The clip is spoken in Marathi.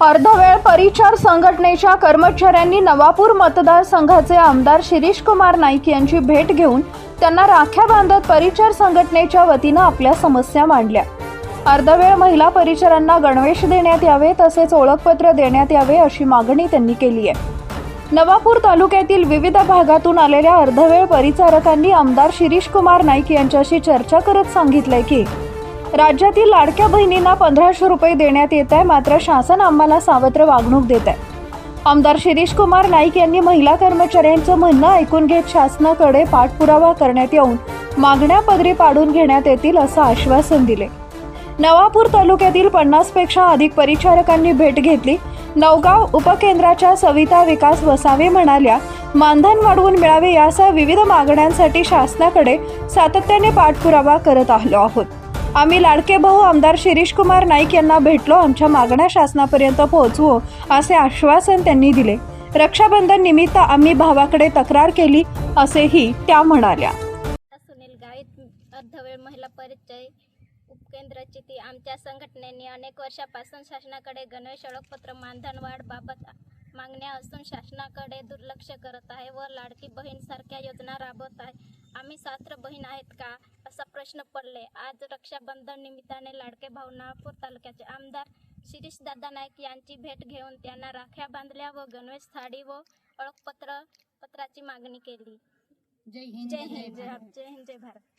अर्धवेळ परिचार संघटनेच्या कर्मचाऱ्यांनी नवापूर मतदारसंघाचे आमदार शिरीष कुमार नाईक यांची भेट घेऊन त्यांना राख्या बांधत परिचार संघटनेच्या वतीनं आपल्या समस्या मांडल्या. अर्धवेळ महिला परिचारांना गणवेश देण्यात यावे तसेच ओळखपत्र देण्यात यावे अशी मागणी त्यांनी केली आहे. नवापूर तालुक्यातील विविध भागातून आलेल्या अर्धवेळ परिचारकांनी आमदार शिरीष कुमार नाईक यांच्याशी चर्चा करत सांगितलंय की राज्यातील लाडक्या बहिणींना पंधराशे रुपये देण्यात येत आहे. मात्र शासन आम्हाला सावत्र वागणूक देत आहे. आमदार शिरीष कुमार नाईक यांनी महिला कर्मचाऱ्यांचं म्हणणं ऐकून घेत शासनाकडे पाठपुरावा करण्यात येऊन मागण्या पदरी पाडून घेण्यात येतील असं आश्वासन दिले. नवापूर तालुक्यातील पन्नासपेक्षा अधिक परिचारकांनी भेट घेतली. नवगाव उपकेंद्राच्या सविता विकास वसावे म्हणाल्या मानधन वाढवून मिळावे यासह विविध मागण्यांसाठी शासनाकडे सातत्याने पाठपुरावा करत आलो आहोत. आम्ही लाडके भाऊ आमदार शिरीष कुमार नाईक यांना भेटलो आमच्या मागण्या शासनापर्यंत पोहोचवू असे आश्वासन त्यांनी दिले. रक्षाबंधन निमित्त आम्ही भावाकडे तक्रार केली असेही त्या म्हणाल्या. सुनील गावित अर्धवेळ महिला परिचय उपकेंद्राची ती आमच्या संघटनेने अनेक वर्षापासून शासनाकडे गणेश ओळखपत्र मानधन वाढ बाबत मागण्या असून शासनाकडे दुर्लक्ष करत आहे व लाडकी बहीण सारख्या योजना राबवत आहे. आम्ही सात्र बहीण आहेत का? असा प्रश्न पडले आज रक्षाबंधन निमित्ताने लाडके भाऊ नागपूर तालुक्याचे आमदार शिरीष दादा नाईक यांची भेट घेऊन त्यांना राख्या बांधल्या व गणवेश थाळी व ओळखपत्र पत्राची मागणी केली. जय हिंद जय हिंद जय जय हिंद जय भारत.